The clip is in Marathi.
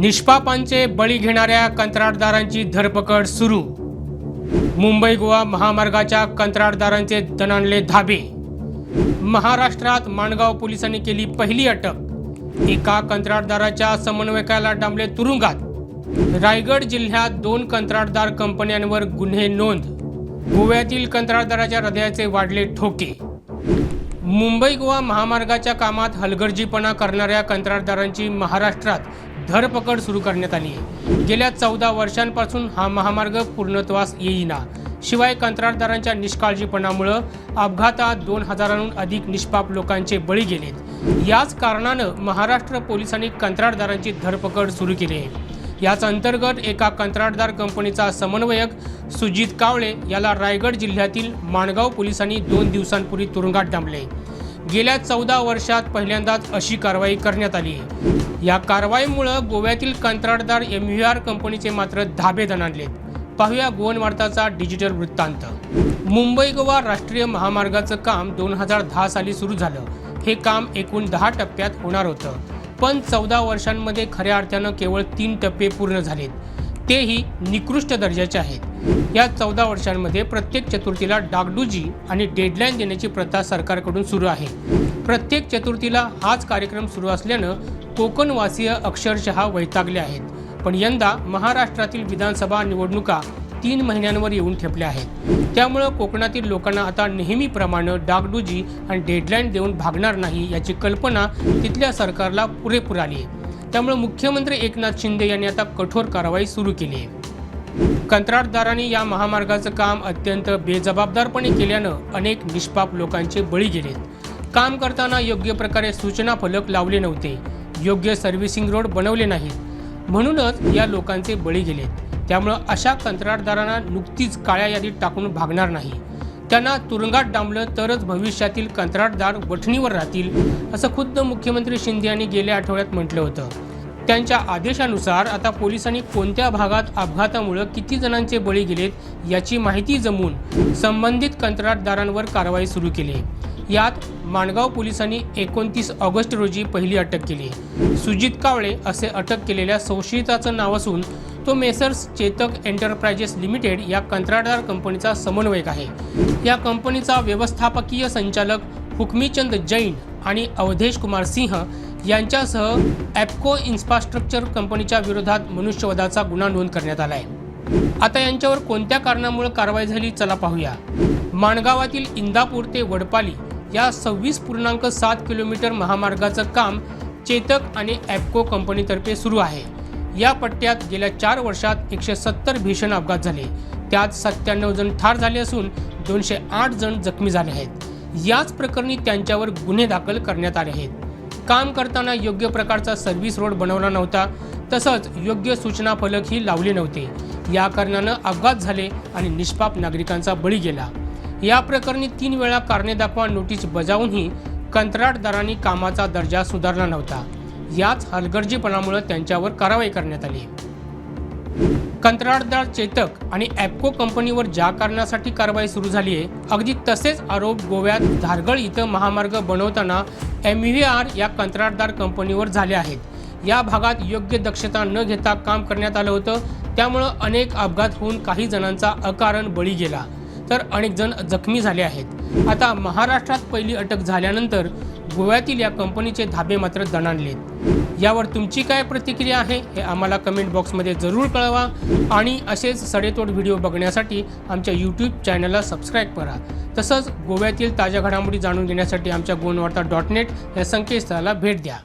निष्पापांचे बळी घेणाऱ्या कंत्राटदारांची धरपकड सुरू. मुंबई गोवा महामार्गाच्या कंत्राटदारांचे दणाणले धाबे. महाराष्ट्रात माणगाव पोलिसांनी केली पहिली अटक. एका कंत्राटदाराच्या समन्वयकाला डांबले तुरुंगात. रायगड जिल्ह्यात दोन कंत्राटदार कंपन्यांवर गुन्हे नोंद. गोव्यातील कंत्राटदाराच्या हृदयाचे वाढले ठोके. मुंबई गोवा महामार्गाच्या कामात हलगर्जीपणा करणाऱ्या कंत्राटदारांची महाराष्ट्रात धरपकड सुरू करण्यात आली आहे. गेल्या चौदा वर्षांपासून हा महामार्ग पूर्णत्वास येईना. शिवाय कंत्राटदारांच्या निष्काळजीपणामुळं अपघातात दोन हजारांहून अधिक निष्पाप लोकांचे बळी गेलेत. याच कारणानं महाराष्ट्र पोलिसांनी कंत्राटदारांची धरपकड सुरू केली आहे. याच अंतर्गत एका कंत्राटदार कंपनीचा समन्वयक सुजित कावळे याला रायगड जिल्ह्यातील माणगाव पोलिसांनी दोन दिवसांपूर्वी तुरुंगात डांबले. गेल्या चौदा वर्षात पहिल्यांदाच अशी कारवाई करण्यात आली आहे. या कारवाईमुळं गोव्यातील कंत्राटदार एम व्ही आर कंपनीचे मात्र धाबे दणाणलेत पाहूया गोवन वार्ताचा डिजिटल वृत्तांत. मुंबई गोवा राष्ट्रीय महामार्गाचं काम दोन हजार दहा साली सुरू झालं. हे काम एकूण दहा टप्प्यात होणार होतं. पण चौदा वर्षांमध्ये खऱ्या अर्थानं केवळ तीन टप्पे पूर्ण झालेत. तेही निकृष्ट दर्जाचे आहेत. या चौदा वर्षांमध्ये प्रत्येक चतुर्थीला डागडुजी आणि डेडलाईन देण्याची प्रथा सरकारकडून सुरू आहे. प्रत्येक चतुर्थीला हाच कार्यक्रम सुरू असल्यानं कोकणवासीय अक्षरशः वैतागले आहेत. पण यंदा महाराष्ट्रातील विधानसभा निवडणुका तीन महिन्यांवर येऊन ठेपल्या आहेत. त्यामुळं कोकणातील लोकांना आता नेहमीप्रमाणे डागडुजी आणि डेडलाईन देऊन भागणार नाही याची कल्पना तिथल्या सरकारला पुरेपूर आली आहे त्यामुळे मुख्यमंत्री एकनाथ शिंदे यांनी आता कठोर कारवाई सुरू केली आहे. कंत्राटदारांनी या महामार्गाचं काम अत्यंत बेजबाबदारपणे केल्यानं अनेक निष्पाप लोकांचे बळी गेलेत. काम करताना योग्य प्रकारे सूचना फलक लावले नव्हते. योग्य सर्व्हिसिंग रोड बनवले नाहीत. म्हणूनच या लोकांचे बळी गेलेत. त्यामुळं अशा कंत्राटदारांना नुकतीच काळ्या यादीत टाकून भागणार नाही. त्यांना तुरुंगात डांबलं तरच भविष्यातील कंत्राटदार वठणीवर राहतील असं खुद्द मुख्यमंत्री शिंदे यांनी गेल्या आठवड्यात म्हटलं होतं. त्यांच्या आदेशानुसार आता पोलिसांनी कोणत्या भागात अपघातामुळं किती जणांचे बळी गेलेत याची माहिती जमवून संबंधित कंत्राटदारांवर कारवाई सुरू केली. यात माणगाव पोलिसांनी एकोणतीस ऑगस्ट रोजी पहिली अटक केली. सुजित कावळे असे अटक केलेल्या संशयिताचं नाव असून तो मेसर्स चेतक एंटरप्राइजेस लिमिटेड या कंत्राटदार कंपनीचा समन्वयक आहे. या कंपनीचा व्यवस्थापकीय संचालक हुकमीचंद जैन आणि अवधेश कुमार सिंह यांच्यासह ॲपको इन्फ्रास्ट्रक्चर कंपनीच्या विरोधात मनुष्यवधाचा गुन्हा नोंद करण्यात आला आहे आता यांच्यावर कोणत्या कारणामुळे कारवाई झाली चला पाहूया. माणगावातील इंदापूर ते वडपाली या सव्वीस पूर्णांक सात किलोमीटर महामार्गाचं काम चेतक आणि ॲपको कंपनीतर्फे सुरू आहे. या पट्ट्यात गेल्या चार वर्षात एकशे सत्तर भीषण अपघात झाले. त्यात सत्त्याण्णव जण ठार झाले असून दोनशे आठ जण जखमी झाले आहेत. याच प्रकरणी त्यांच्यावर गुन्हे दाखल करण्यात आले आहेत. काम करताना योग्य प्रकारचा सर्व्हिस रोड बनवला नव्हता. तसंच योग्य सूचना फलकही लावले नव्हते. या कारणानं अपघात झाले आणि निष्पाप नागरिकांचा बळी गेला. या प्रकरणी तीन वेळा कारणे दाखवा नोटीस बजावूनही कंत्राटदारांनी कामाचा दर्जा सुधारला नव्हता. याच हलगर्जीपणामुळे त्यांच्यावर कारवाई करण्यात आली. कंत्राटदार चेतक आणि ॲपको कंपनीवर ज्या कारणासाठी कारवाई सुरू झाली आहे. अगदी तसेच आरोप गोव्यात धारगळ इथं महामार्ग बनवताना एम व्ही आर या कंत्राटदार कंपनीवर झाले आहेत. या भागात योग्य दक्षता न घेता काम करण्यात आलं होतं. त्यामुळं अनेक अपघात होऊन काही जणांचा अकारण बळी गेला. तर अनेक जण जखमी झाले आहेत. आता महाराष्ट्रात पहिली अटक झाल्यानंतर गोव्यातील या कंपनीचे धाबे मात्र दणाणलेत. यावर तुमची काय प्रतिक्रिया आहे हे आम्हाला कमेंट बॉक्समध्ये जरूर कळवा आणि असेच सडेतोड व्हिडिओ बघण्यासाठी आमच्या यूट्यूब चॅनलला सबस्क्राईब करा. तसंच गोव्यातील ताज्या घडामोडी जाणून घेण्यासाठी आमच्या गोनवार्ता डॉट नेट या संकेतस्थळाला भेट द्या.